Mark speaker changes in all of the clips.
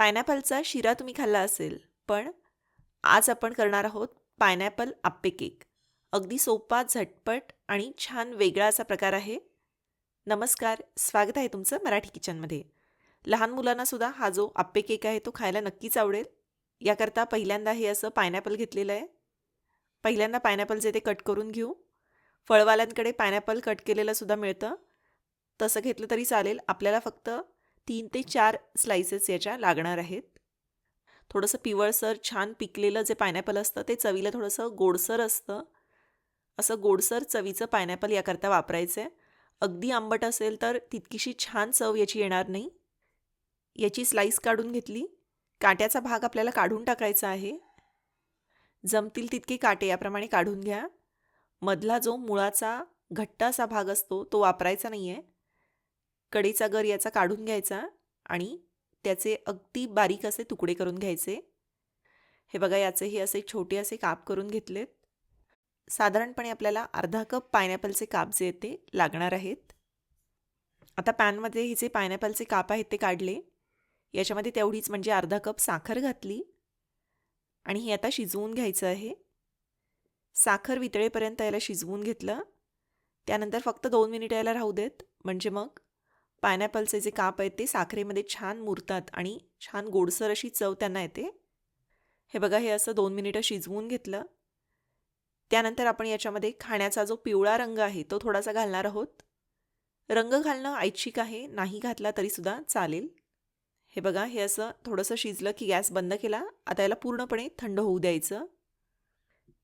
Speaker 1: पायनॅपलचा शिरा तुम्ही खाल्ला असेल पण आज आपण करणार आहोत पायनॅपल आप्पे केक. अगदी सोपा झटपट आणि छान वेगळा असा प्रकार आहे. नमस्कार स्वागत आहे तुमचं मराठी किचनमध्ये. लहान मुलांनासुद्धा हा जो आप्पे केक आहे तो खायला नक्कीच आवडेल. याकरता पहिल्यांदा हे असं पायनॅपल घेतलेलं आहे. पहिल्यांदा पायनॅपल जे ते कट करून घेऊ. फळवाल्यांकडे पायनॅपल कट केलेलं सुद्धा मिळतं. तसं घेतलं तरी चालेल. आपल्याला फक्त तीन ते चार स्लायसेस याच्या लागणार आहेत. थोडंसं पिवळसर छान पिकलेलं जे पायनॅपल असतं ते चवीला थोडंसं गोडसर असतं. असं गोडसर चवीचं पायनॅपल याकरता वापरायचं आहे अगदी आंबट असेल तर तितकीशी छान चव याची येणार नाही. याची स्लाईस काढून घेतली. काट्याचा भाग आपल्याला काढून टाकायचा आहे. जमतील तितके काटे याप्रमाणे काढून घ्या. मधला जो मुळाचा घट्ट असा भाग असतो तो वापरायचा नाही आहे कडीचा गर याचा काढून घ्यायचा आणि त्याचे अगदी बारीक असे तुकडे करून घ्यायचे. हे बघा याचे हे असे छोटे असे काप करून घेतलेत. साधारणपणे आपल्याला अर्धा कप पायनॅपलचे काप जे आहेत ते लागणार आहेत. आता पॅनमध्ये हे जे पायनॅपलचे काप आहेत ते काढले. याच्यामध्ये तेवढीच म्हणजे अर्धा कप साखर घातली आणि हे आता शिजवून घ्यायचं आहे. साखर वितळेपर्यंत याला शिजवून घेतलं. त्यानंतर फक्त दोन मिनिटं याला राहू देत. म्हणजे मग पायनॅपलचे जे काप आहेत ते साखरेमध्ये छान मुरतात आणि छान गोडसर अशी चव त्यांना येते. हे बघा हे असं दोन मिनिटं शिजवून घेतलं. त्यानंतर आपण याच्यामध्ये खाण्याचा जो पिवळा रंग आहे तो थोडासा घालणार आहोत. रंग घालणं ऐच्छिक आहे नाही घातला तरीसुद्धा चालेल. हे बघा हे असं थोडंसं शिजलं की गॅस बंद केला. आता याला पूर्णपणे थंड होऊ द्यायचं.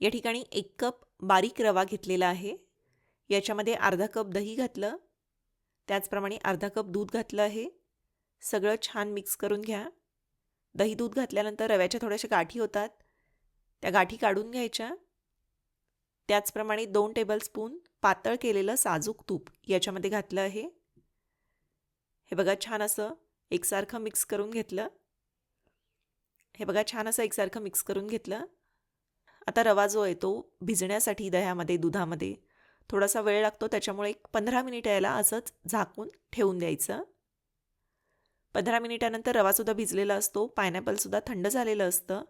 Speaker 1: या ठिकाणी एक कप बारीक रवा घेतलेला आहे. याच्यामध्ये अर्धा कप दही घातलं. त्याचप्रमाणे अर्धा कप दूध घातलं आहे. सगळं छान मिक्स करून घ्या. दही दूध घातल्यानंतर रव्याच्या थोड्याशा गाठी होतात. त्या गाठी काढून घ्यायच्या. त्याचप्रमाणे दोन टेबलस्पून पातळ केलेलं साजूक तूप याच्यामध्ये घातलं आहे. हे बघा छान असं एकसारखं मिक्स करून घेतलं. हे बघा छान असं एकसारखं मिक्स करून घेतलं. आता रवा जो आहे तो भिजण्यासाठी दह्यामध्ये दुधामध्ये थोडासा वेळ लागतो त्याच्यामुळे एक पंधरा मिनिट यायला असंच झाकून ठेवून द्यायचं. पंधरा मिनिटानंतर रवासुद्धा भिजलेला असतो पायनॅपलसुद्धा थंड झालेलं असतं.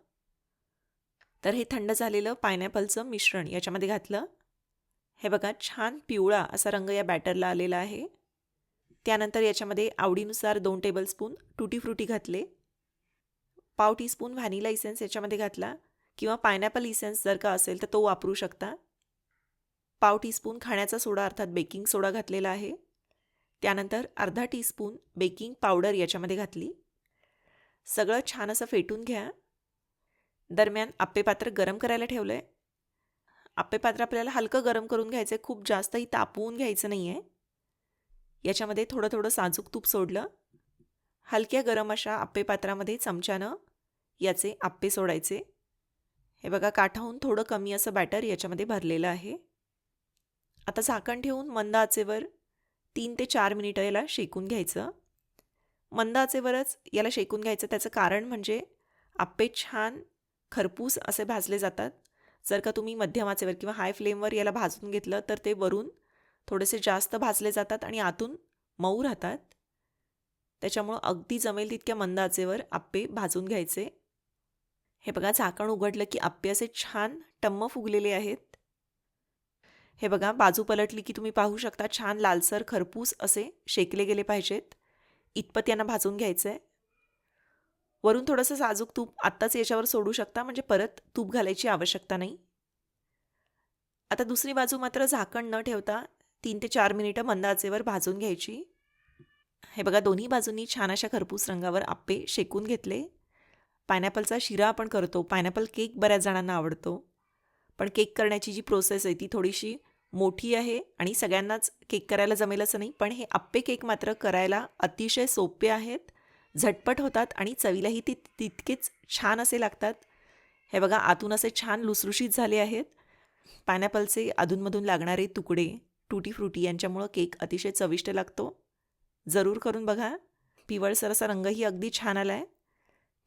Speaker 1: तर हे थंड झालेलं पायनॅपलचं मिश्रण याच्यामध्ये घातलं. हे बघा छान पिवळा असा रंग या बॅटरला आलेला आहे. त्यानंतर याच्यामध्ये आवडीनुसार दोन टेबलस्पून टुटी फ्रुटी घातले. पाव टीस्पून व्हॅनिला इसेन्स याच्यामध्ये घातला किंवा पायनॅपल इसेन्स जर का असेल तर तो वापरू शकता. पाव टीस्पून खाण्याचा सोडा अर्थात बेकिंग सोडा घातलेला आहे. त्यानंतर अर्धा टीस्पून बेकिंग पावडर याच्यामध्ये घातली. सगळं छान असं फेटून घ्या. दरम्यान आप्पे पात्र गरम करायला ठेवलं आहे आप्पे पात्र आपल्याला हलकं गरम करून घ्यायचं आहे खूप जास्तही तापवून घ्यायचं नाही आहे याच्यामध्ये थोडं थोडं साजूक तूप सोडलं. हलक्या गरम अशा आप्पेपात्रामध्ये चमच्यानं याचे आप्पे सोडायचे. हे बघा काठाहून थोडं कमी असं बॅटर याच्यामध्ये भरलेलं आहे. आता झाकण ठेवून मंद आचेवर तीन ते चार मिनिटं याला शेकून घ्यायचं. मंद आचेवरच याला शेकून घ्यायचं. त्याचं कारण म्हणजे आप्पे छान खरपूस असे भाजले जातात. जर का तुम्ही मध्यम आचेवर किंवा हाय फ्लेमवर याला भाजून घेतलं तर ते वरून थोडेसे जास्त भाजले जातात आणि आतून मऊ राहतात. त्याच्यामुळं अगदी जमेल तितक्या मंद आचेवर आप्पे भाजून घ्यायचे. हे बघा झाकण उघडलं की आप्पे असे छान टम्म फुगलेले आहेत. हे बघा बाजू पलटली की तुम्ही पाहू शकता छान लालसर खरपूस असे शेकले गेले पाहिजेत. इतपत यांना भाजून घ्यायचं आहे वरून थोडंसं साजूक तूप आत्ताच याच्यावर सोडू शकता म्हणजे परत तूप घालायची आवश्यकता नाही. आता दुसरी बाजू मात्र झाकण न ठेवता तीन ते चार मिनिटं मंद आचेवर भाजून घ्यायची. हे बघा दोन्ही बाजूंनी छान अशा खरपूस रंगावर आप्पे शेकून घेतले. पायनॅपलचा शिरा आपण करतो. पायनॅपल केक बऱ्याच जणांना आवडतो. पण केक करण्याची जी प्रोसेस आहे ती थोडीशी मोठी आहे आणि सगळ्यांनाच केक करायला जमेल असं नाही पण हे आप्पे केक मात्र करायला अतिशय सोपे आहेत झटपट होतात आणि चवीलाही ती तितकेच छान असे लागतात. हे बघा आतून असे छान लुसलुशीत झाले आहेत. पायनॅपलचे अधूनमधून लागणारे तुकडे टुटी फ्रुटी यांच्यामुळं केक अतिशय चविष्ट लागतो. जरूर करून बघा. पिवळसर असा रंगही अगदी छान आला आहे